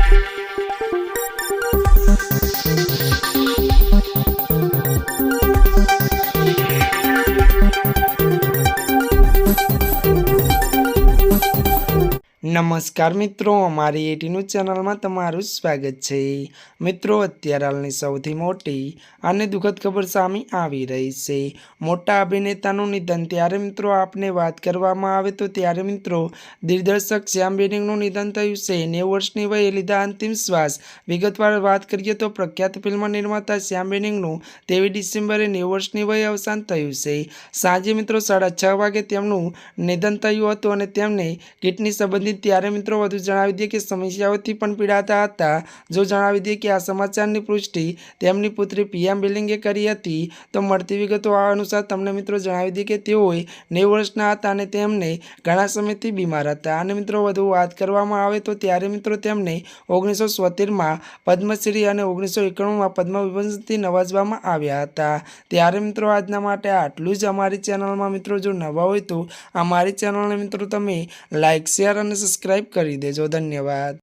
thank you. નમસ્કાર મિત્રો, અમારી એટીનું ચેનલમાં તમારું સ્વાગત છે. મિત્રો, અત્યારે હાલની સૌથી મોટી અને દુઃખદ ખબર સામે આવી રહી છે. મોટા અભિનેતાનું નિધન, ત્યારે મિત્રો આપને વાત કરવામાં આવે તો ત્યારે મિત્રો દિગ્દર્શક શ્યામ બેનિંગનું નિધન થયું છે. નેવું વર્ષની વયે લીધા અંતિમ શ્વાસ. વિગતવાર વાત કરીએ તો પ્રખ્યાત ફિલ્મ નિર્માતા શ્યામ બેનિંગનું તેવી ડિસેમ્બરે નેવું વર્ષની વયે અવસાન થયું છે. સાંજે મિત્રો સાડા છ વાગે તેમનું નિધન થયું હતું અને તેમને કિડની સંબંધિત ત્યારે મિત્રો વધુ જણાવી દઈએ કે સમસ્યાઓથી પણ પીડાતા હતા. જો જણાવી દઈએ કે આ સમાચારની પુષ્ટિ તેમની પુત્રી પીએમ બિલિંગે કરી હતી, તો મળતી વિગતો આ અનુસાર તમને મિત્રો જણાવી દઈએ કે તેઓએ નેવું વર્ષના હતા અને તેમને ઘણા સમયથી બીમાર હતા. અને મિત્રો વધુ વાત કરવામાં આવે તો ત્યારે મિત્રો તેમને ઓગણીસો સોતેરમાં પદ્મશ્રી અને ઓગણીસો એકાણુંમાં પદ્મવિભૂષણથી નવાજવામાં આવ્યા હતા. ત્યારે મિત્રો આજના માટે આટલું જ અમારી ચેનલમાં મિત્રો જો નવા હોય તો અમારી ચેનલને મિત્રો તમે લાઇક શેર અને સબસ્ક્રાઈબ કરી દેજો ધન્યવાદ